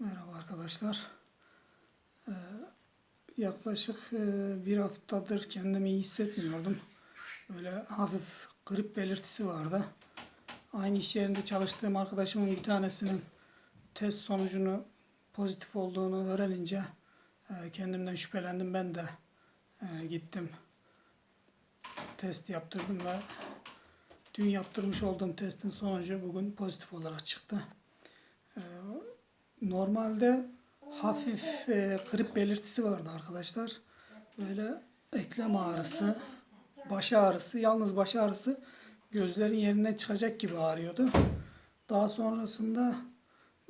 Merhaba arkadaşlar. Ee, yaklaşık e, bir haftadır kendimi iyi hissetmiyordum. Böyle hafif grip belirtisi vardı. Aynı iş yerinde çalıştığım arkadaşımın bir tanesinin test sonucunu pozitif olduğunu öğrenince e, kendimden şüphelendim. Ben de e, gittim. Test yaptırdım ve dün yaptırmış olduğum testin sonucu bugün pozitif olarak çıktı. Ee, Normalde hafif e, grip belirtisi vardı arkadaşlar. Böyle eklem ağrısı, baş ağrısı, yalnız baş ağrısı gözlerin yerinden çıkacak gibi ağrıyordu. Daha sonrasında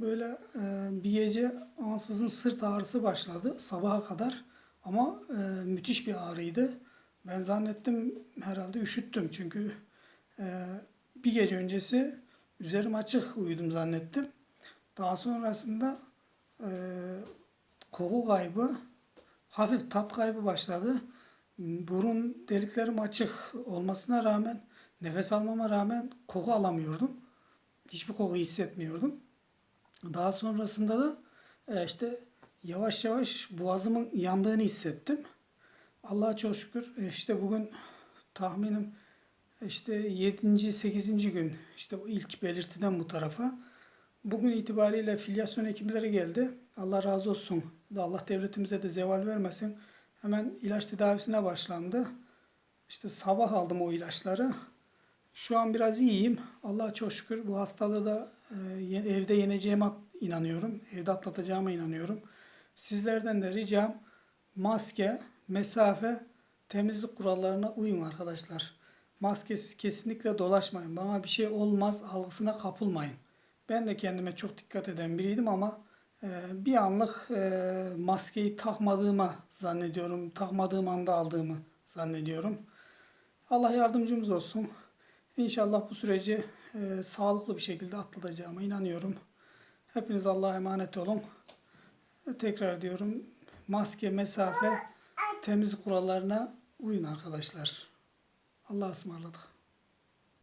böyle e, bir gece ansızın sırt ağrısı başladı sabaha kadar. Ama e, müthiş bir ağrıydı. Ben zannettim herhalde üşüttüm çünkü e, bir gece öncesi üzerim açık uyudum zannettim. Daha sonrasında e, koku kaybı, hafif tat kaybı başladı. Burun deliklerim açık olmasına rağmen, nefes almama rağmen koku alamıyordum. Hiçbir koku hissetmiyordum. Daha sonrasında da e, işte yavaş yavaş boğazımın yandığını hissettim. Allah'a çok şükür e, işte bugün tahminim işte 7. 8. gün işte ilk belirtiden bu tarafa Bugün itibariyle filyasyon ekipleri geldi. Allah razı olsun. Allah devletimize de zeval vermesin. Hemen ilaç tedavisine başlandı. İşte sabah aldım o ilaçları. Şu an biraz iyiyim. Allah'a çok şükür bu hastalığı da e, evde yeneceğime inanıyorum. Evde atlatacağıma inanıyorum. Sizlerden de ricam maske, mesafe, temizlik kurallarına uyun arkadaşlar. Maskesiz kesinlikle dolaşmayın. Bana bir şey olmaz algısına kapılmayın. Ben de kendime çok dikkat eden biriydim ama e, bir anlık e, maskeyi takmadığıma zannediyorum. Takmadığım anda aldığımı zannediyorum. Allah yardımcımız olsun. İnşallah bu süreci e, sağlıklı bir şekilde atlatacağıma inanıyorum. Hepiniz Allah'a emanet olun. Tekrar diyorum maske, mesafe, temizlik kurallarına uyun arkadaşlar. Allah'a ısmarladık.